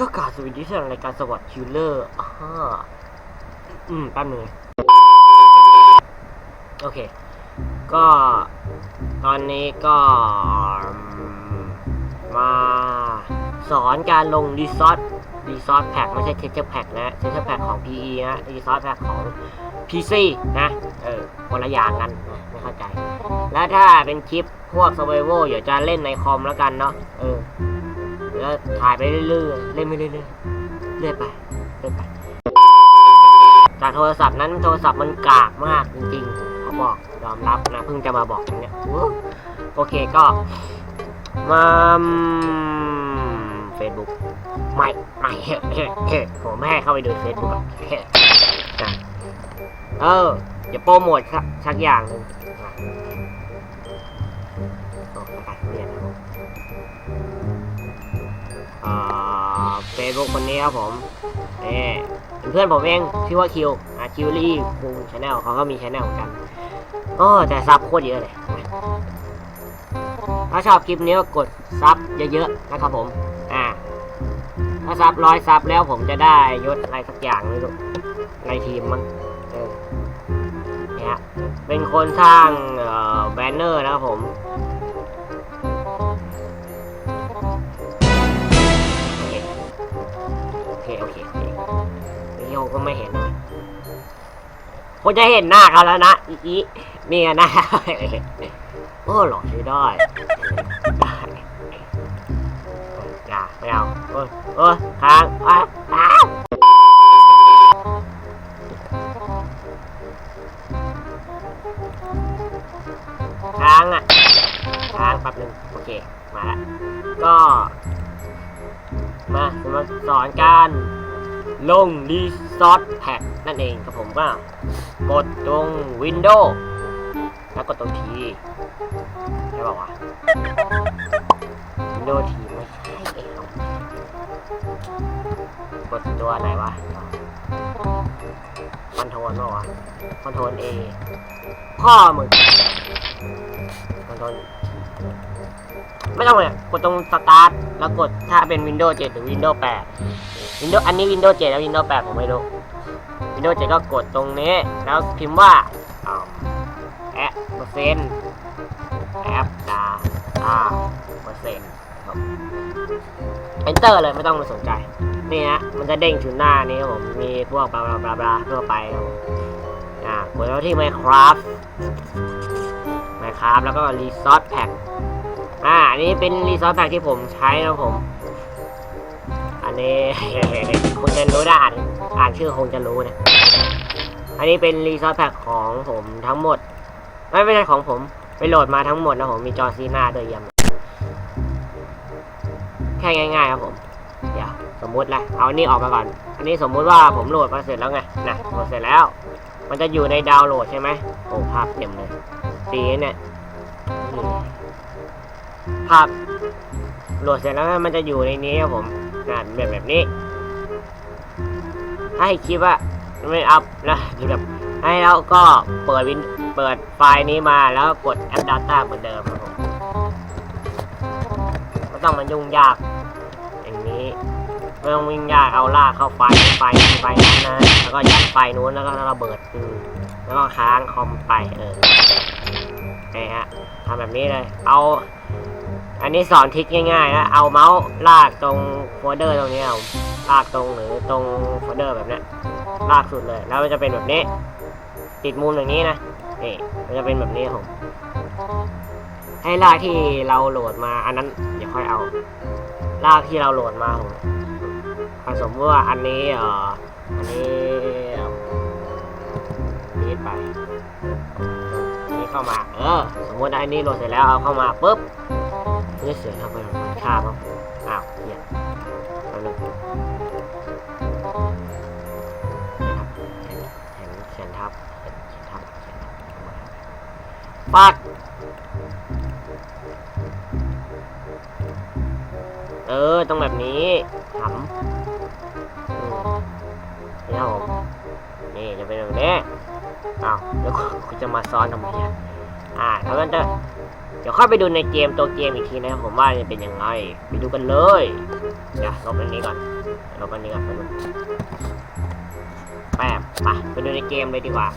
ก็กล่าวสวัสดีที่รายการสวัสดคิลเลอร์อ่าอืมแป๊บนึงโอเค ก็ตอนนี้ก็มาสอนการลงรีซอสรีซอสแพ็กไม่ใช่เทเจอร์แพ็กนะเทเจอร์แพ็กของ PE นะรีซอสแพ็กของ PC นะ เออคนละอย่างกันไม่เข้าใจ แล้วถ้าเป็นคลิปพวก survival เดี๋ยวจะเล่นในคอมแล้วกันเนาะเออ แล้วถ่ายไปเรื่อยๆ เล่นไปเรื่อยๆ เรื่อยไป เรื่อยไป จากโทรศัพท์นั้นโทรศัพท์มันกากมากจริงๆเขาบอกยอมรับนะเพิ่งจะมาบอกอย่างเนี้ยโอเคก็มาเฟซบุ๊กไม่ไม่ผมไม่เข้าไปดูเฟซบุ๊กเอออย่าโปรโมทครับชักอย่างหนึ่งโอ้ไปเรียนนะ เฟซบุ๊กคนนี้ครับผมเอ่เป็นเพื่อนผมเองชื่อว่าคิวอ่าคิวลี่คูชาแนลเขาก็มีชาแนลเหมือนกันโอ้แต่ซับโคตรเยอะเลย ถ้าชอบคลิปนี้ก็กดซับเยอะๆนะครับผม อ่า ถ้าซับร้อยซับแล้วผมจะได้ยศอะไรสักอย่างไม่รู้ในทีมมั้งเนี่ยเป็นคนสร้างแบนเนอร์นะครับผม โอเคโอเคโยก็ไม่เห็นนะคนจะเห็นหน้าเขาแล้วนะอีอีนี่น้าโอ้หลอกใช้ได้ได้อย่าไม่เอาโอ้ยโอ้ยค้างอ้าวอ้าวค้างอะค้างแป๊บนึงโอเค มาละก็ มาจะมาสอนการลงรีซอสแพ็กนั่นเองครับผมก็กดตรง Windows แล้วกดตรงทีใช่ป่าวะ Windows ทีไม่ใช่เองกดตัวไหนวะคอนโทรลป่าวะคอนโทรล A พ่อมึงคอนโทรล ไม่ต้องเลยกดตรงสตาร์ทแล้วกดถ้าเป็น Windows 7 หรือ Windows 8 Windows อันนี้ Windows 7 แล้ว Windows 8 ผมไม่รู้ Windows 7 ก็กดตรงนี้ แล้วพิมพ์ว่าแอปเปอร์เซ็นต์แอปดาอาเปอร์เซ็นต์ครับ Enter เลยไม่ต้องมาสนใจ นี่ฮะมันจะเด้งถึงหน้านี้ครับผมมีพวกบลาบลาบลาบลาทั่วไปครับผมอ่ากดแล้วที่ Minecraft Minecraft แล้วก็ Resource Pack อ่าอันนี้เป็นรีซอสแพ็กที่ผมใช้นะผม อันนี้คงจะรู้ได้อ่านอ่านชื่อคงจะรู้นะ อันนี้เป็นรีซอสแพ็กของผมทั้งหมด ไม่ไม่ใช่ของผม ไปโหลดมาทั้งหมดนะผมมีจอซีนาด้วยเยี่ยมแค่ง่ายๆครับผม เดี๋ยวสมมุติแหละเอาอันนี้ออกมาก่อน อันนี้สมมุติว่าผมโหลดมาเสร็จแล้วไงนะโหลดเสร็จแล้ว มันจะอยู่ในดาวน์โหลดใช่ไหมโอ้ภาพเต็มเลยสีเนี่ย ภาพโหลดเสร็จแล้วมันจะอยู่ในนี้ครับผมอ่านแบบแบบนี้ให้คิดว่าไม่อัพนะคือแบบให้เราก็เปิดวินเปิดไฟล์นี้มาแล้วกดแอป Data เหมือนเดิมครับผมไม่ต้องมันยุ่งยาก อย่างนี้ไม่ต้องวิ่งยากเอาลากเข้าไฟล์ไฟล์ไฟล์นั้นนะแล้วก็ยัดไฟล์นู้นแล้วก็ระเบิดอืมแล้วก็ค้างคอมไปเออนี่ฮะทำแบบนี้เลย เอา อันนี้สอนทริคง่ายๆนะเอาเมาส์ลากตรงโฟลเดอร์ตรงนี้เอาลากตรงหรือตรงโฟลเดอร์แบบนี้ลากสุดเลย แล้วมันจะเป็นแบบนี้ ติดมุมอย่างนี้นะนี่มันจะเป็นแบบนี้ครับผมให้ลากที่เราโหลดมา อันนั้นเดี๋ยวค่อยเอา ลากที่เราโหลดมาผมผสมว่าอันนี้เอ่ออันนี้นีดไปนนี้เข้ามา เออ สมมติอันนี้โหลดเสร็จแล้วเอาเข้ามาปุ๊บ นี่เสียงทำไมมันฆ่ามั้งอ้าวเหี้ยแป๊บนึงเขียนทับเขียนทับเขียนทับเขียนทับปักเออต้องแบบนี้ขำอืมนี่ครับผมนี่จะเป็นแบบนี้อ้าวแล้วคุณจะมาซ้อนทำไมอะ อ่าเพราะงั้นจะเดี๋ยวเข้าไปดูในเกมตัวเกมอีกทีนะครับผมว่าจะเป็นยังไง ไปดูกันเลยเดี๋ยวลบอันนี้ก่อนเราก็นี่กันสนุกแป๊บไปไปดูในเกมเลยดีกว่า